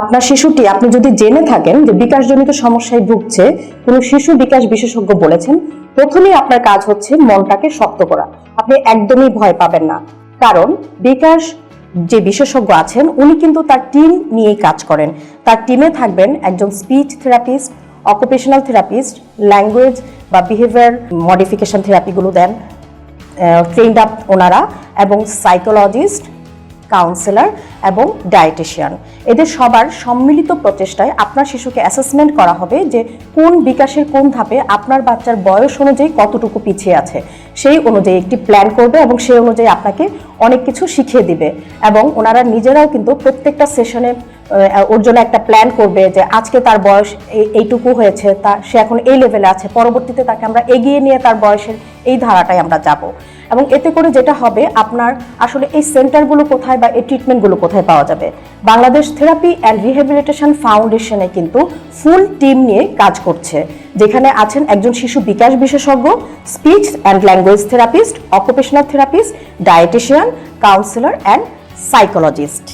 আপনার শিশুটি, আপনি যদি জেনে থাকেন যে বিকাশজনিত সমস্যায় ভুগছে, কোনো শিশু বিকাশ বিশেষজ্ঞ বলেছেন, প্রথমেই আপনার কাজ হচ্ছে মনটাকে শক্ত করা। আপনি একদমই ভয় পাবেন না। কারণ বিকাশ যে বিশেষজ্ঞ আছেন, উনি কিন্তু তার টিম নিয়েই কাজ করেন। তার টিমে থাকবেন একজন speech therapist, occupational therapist, language বা বিহেভিয়ার মডিফিকেশন থেরাপিগুলো দেন ট্রেন্ড আপ ওনারা এবং সাইকোলজিস্ট কাউন্সিলর এবং ডায়েটিশিয়ান এদের সবার সম্মিলিত প্রচেষ্টায় আপনার শিশুকে অ্যাসেসমেন্ট করা হবে যে কোন বিকাশের কোন ধাপে আপনার বাচ্চার বয়স অনুযায়ী কতটুকু পিছিয়ে আছে। সেই অনুযায়ী একটি প্ল্যান করবে এবং সেই অনুযায়ী আপনাকে অনেক কিছু শিখিয়ে দিবে। এবং ওনারা নিজেরাও কিন্তু প্রত্যেকটা সেশনে ওর জন্য একটা প্ল্যান করবে যে আজকে তার বয়স এই- এইটুকু হয়েছে, তা সে এখন এই লেভেলে আছে, পরবর্তীতে তাকে আমরা এগিয়ে নিয়ে তার বয়সের এই ধারাটায় আমরা যাব। এবং এতে করে যেটা হবে, আপনার আসলে এই সেন্টারগুলো কোথায় বা এই ট্রিটমেন্টগুলো কোথায় পাওয়া যাবে? বাংলাদেশ থেরাপি অ্যান্ড রিহেবিলিটেশন ফাউন্ডেশনে কিন্তু ফুল টিম নিয়ে কাজ করছে। যেখানে আছেন একজন শিশু বিকাশ বিশেষজ্ঞ, speech and language therapist occupational therapist dietician counsellor and psychologist